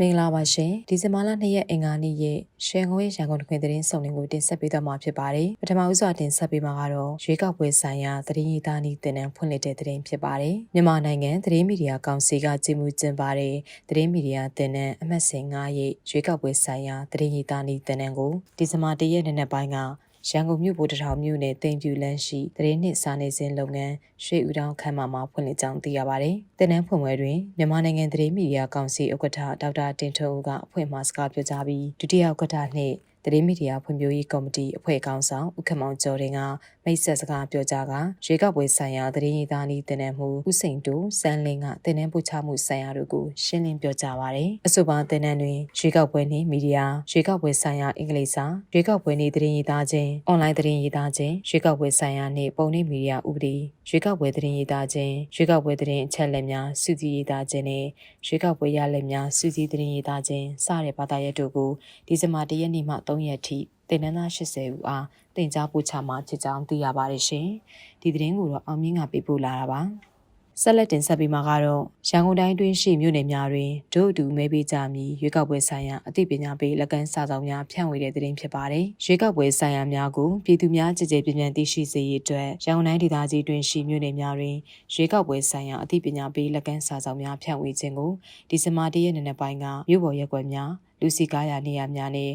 မင်္ဂလာပါရှင်ဒီဇင်ဘာလ2ရက်အင်္ဂါနေ့ရက်ရှယ်ကုန်ရဲ့ရန်ကုန်တခွင်သတင်းစုံလင်ကိုတင်ဆက်ပေးသွားမှာဖြစ်ပါတယ်ပထမဦးစွာတင်ဆက်ပေးမှာကတော့ရွေးကောက်ပွဲဆိုင်ရာသတင်းရည်သားနည်းတင်နန်းဖွင့်လှစ်တဲ့သတင်းဖြစ်ပါတယ်မြန်မာနိုင်ငံသတင်းမီဒီယာကောင်စီကကြီးမှုကျင်းပတဲ့သတင်းမီဒီယာတင်နန်းအမှတ်စဉ်9ရက်ရွေးကောက်ပွဲဆိုင်ရာသတင်းရည်သားနည်းတင်နန်းကိုဒီဇင်ဘာ1ရက်နေ့နေ့ပိုင်းက ရန်ကုန်မြို့ဗိုလ်တထောင်မြို့နယ်တင်ပြူလန်းရှိတရင်နှင့်စာနေစဉ်လုပ်ငန်းရွှေဦးတောင်ခမ်းမမှာဖွင့်လှစ်ကြောင်းသိရပါတယ်။တင်နန်းဖွင့်ပွဲတွင်မြန်မာနိုင်ငံတရင်မီဒီယာကောင်စီဥက္ကဋ္ဌဒေါက်တာတင်ထွန်းဦးကအဖွင့်မှာစကားပြောကြားပြီးဒုတိယဥက္ကဋ္ဌနှင့် တရင်မီဒီယာဖွံ့ဖြိုးရေးကော်မတီအဖွဲ့ခေါင်းဆောင်ဦးခမောင်ကျော်တင်ကမိတ်ဆက်စကားပြောကြားကရွေးကောက်ပွဲဆိုင်ရာတရင်ရည်သားနည်းတင်နန်းမှုဦးစိန်တူစန်းလင်းကတင်နန်းပူချမှုဆိုင်ရာတို့ကိုရှင်းလင်းပြောကြားပါတယ်။အဆိုပါတင်နန်းတွင်ရွေးကောက်ပွဲနှင့်မီဒီယာရွေးကောက်ပွဲဆိုင်ရာအင်္ဂလိပ်စာရွေးကောက်ပွဲနှင့်တရင်ရည်သားခြင်းအွန်လိုင်းတရင်ရည်သားခြင်းရွေးကောက်ပွဲဆိုင်ရာနှင့်ပုံနှိပ်မီဒီယာဥပဒေရွေးကောက်ပွဲတရင်ရည်သားခြင်းရွေးကောက်ပွဲတရင်အချက်အလက်များစုစည်းရည်သားခြင်းနှင့်ရွေးကောက်ပွဲရလဒ်များစုစည်းတရင်ရည်သားခြင်းစတဲ့ဘာသာရပ်တို့ကိုဒီဇင်ဘာ၁ရက်နေ့မှ3ရက်ထိတင်နန်းသား80ဦးအားတင် जा ပို့ချမှာဖြစ်ကြောင်းသိရပါတယ်ရှင်။ဒီသတင်းကိုတော့အောင်မြင့်ကပေးပို့လာတာပါ။ဆက်လက်တင်ဆက်ပြီးမှာကတော့ရန်ကုန်တိုင်းတွင်းရှိမြို့နယ်များတွင်ဒုအတူမဲပေးကြမည်ရွေးကောက်ပွဲဆိုင်ရာအသိပညာပေးလက်ကမ်းစာဆောင်များဖြန့်ဝေတဲ့သတင်းဖြစ်ပါတယ်။ရွေးကောက်ပွဲဆိုင်ရာများကိုပြည်သူများကြည်ကြဲပြန့်ပြန့်သိရှိစေရေးအတွက်ရန်ကုန်တိုင်းဒေသကြီးတွင်ရှိမြို့နယ်များတွင်ရွေးကောက်ပွဲဆိုင်ရာအသိပညာပေးလက်ကမ်းစာဆောင်များဖြန့်ဝေခြင်းကိုဒီဇင်ဘာ၁ရက်နေ့နေ့ပိုင်းကမြို့ပေါ်ရက်ကွက်များ လူစီကားရာနေရာများနဲ့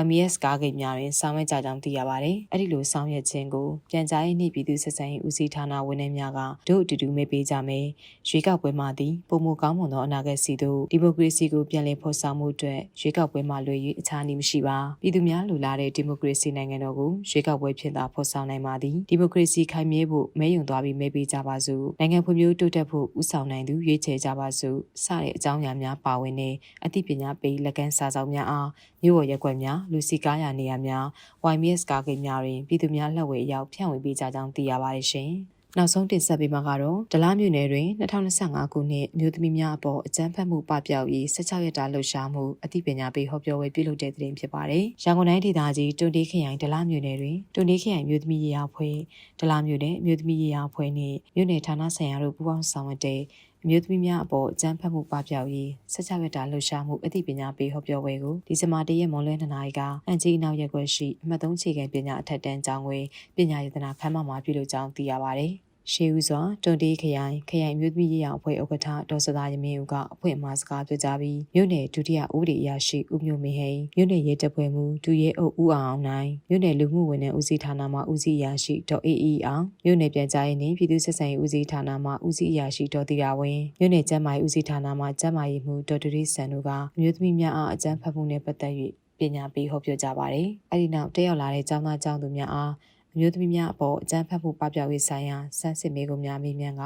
YMS ကားဂိတ်များတွင်ဆောင်ရွက်ကြကြောင်းသိရပါတယ်။အဲ့ဒီလိုဆောင်ရွက်ခြင်းကိုပြန်ကြားရေးနှင့်ပြည်သူ့ဆက်ဆံရေးဦးစီးဌာနဝန်ထမ်းများကတို့အတူတူမေးပေးကြမယ်။ရွေးကောက်ပွဲမှာသည်ပုံမကောင်းမွန်သောအနာဂတ်စီသို့ဒီမိုကရေစီကိုပြန်လည်ဖော်ဆောင်မှုအတွက်ရွေးကောက်ပွဲမှာလွေ၍အခြားနည်းမရှိပါ။ပြည်သူများလူလာတဲ့ဒီမိုကရေစီနိုင်ငံတော်ကိုရွေးကောက်ပွဲဖြင့်သာဖော်ဆောင်နိုင်ပါသည်။ဒီမိုကရေစီခိုင်မြဲဖို့မဲယုံသွားပြီးမဲပေးကြပါစို့။နိုင်ငံဖွံ့ဖြိုးတိုးတက်ဖို့ဦးဆောင်နိုင်သူရွေးချယ်ကြပါစို့။စတဲ့အကြောင်းအရာများပါဝင်တဲ့အသိပညာပေးလက်ကမ်းစာဆောင်များအားမြို့ဝရက်ကွက်များလူစီကားရာနေရာများ YMS ကားဂိတ်များတွင်ပြည်သူများလှည့်ဝေရောက်ဖြန့်ဝေပေးကြကြောင်းသိရပါတယ်ရှင်။နောက်ဆုံးတင်ဆက်ပေးမှာကတော့ဒလားမြို့နယ်တွင်2025ခုနှစ်အမျိုးသမီးများအပေါ်အကြမ်းဖက်မှုပပျောက်ရေး16ရက်တာလှုပ်ရှားမှုအသိပညာပေးဟောပြောပွဲပြုလုပ်တဲ့တဲ့တင်ဖြစ်ပါတယ်။ရန်ကုန်တိုင်းဒေသကြီးတွန်တီးခရိုင်ဒလားမြို့နယ်တွင်တွန်တီးခရိုင်မြို့သမီးရေးရာဖွဲ့ဒလားမြို့နယ်မြို့သမီးရေးရာဖွဲ့နှင့်မြို့နယ်ဌာနဆိုင်ရာတို့ပူးပေါင်းဆောင်ရွက်တဲ့ အမျိုးသမီးများအပေါ်အကြမ်းဖက်မှုပပျောက်ရေးဆက်ချဝတ္တာလှုပ်ရှားမှုအသိပညာပေးဟောပြောပွဲကိုဒီဇင်ဘာ၁ရက်မွန်လွဲ2နာရီကအန်ဂျီနောက်ရက်ွက်ရှိအမှတ်3ခြေခံပညာအထက်တန်းကျောင်းဝင်းပညာရေးသနာခမ်းမမှာပြုလုပ်ကြောင်းသိရပါတယ်။ ရှေးဦးစွာတွန်တီးခရိုင်ခရိုင်မြို့သမီးရေးရာအဖွဲ့ဥက္ကဋ္ဌဒေါ်စသာယမင်းဦးကအဖွင့်အမှာစကားပြောကြားပြီးမြို့နယ်ဒုတိယဦးရီအရာရှိဦးမျိုးမင်းဟိန်မြို့နယ်ရဲတပ်ဖွဲ့မှဒူရဲအုပ်ဦးအောင်နိုင်မြို့နယ်လူမှုဝန်ထမ်းဦးစီးဌာနမှဦးစီးအရာရှိဒေါ်အေးအေးအောင်မြို့နယ်ပြန်ကြားရေးနှင့်ပြည်သူ့ဆက်ဆံရေးဦးစီးဌာနမှဦးစီးအရာရှိဒေါ်တီရာဝင်းမြို့နယ်ကျန်းမာရေးဦးစီးဌာနမှကျန်းမာရေးမှဒေါက်တာရီဆန်တို့ကအမျိုးသမီးများအားအကြမ်းဖက်မှုနှင့်ပတ်သက်၍ပညာပေးဟောပြောကြပါတယ်။အဲဒီနောက်တက်ရောက်လာတဲ့ကျောင်းသားကျောင်းသူများအားအ မျိုးသမီးများအပေါ်အကြမ်းဖက်မှုပပျောက်ရေးဆိုင်ရာစမ်းစစ်မေးခွန်းများမေးမြန်းက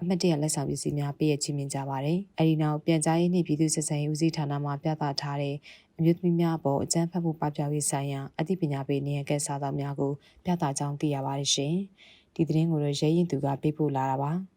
အမတ်တရလက်ဆောင်ပစ္စည်းများပေးရချင်းမြင်ကြပါတယ်။အဲဒီနောက်ပြန်ကြားရေးနှင့်ပြည်သူ့စစ်ဆင်ရေးဦးစီးဌာနမှပြသထားတဲ့အမျိုးသမီးများအပေါ်အကြမ်းဖက်မှုပပျောက်ရေးဆိုင်ရာအသိပညာပေးနေရကဲစားသောများကိုပြသကြောင်းသိရပါတယ်ရှင်။ဒီသတင်းကိုတော့ရဲရင်သူကပေးပို့လာတာပါ။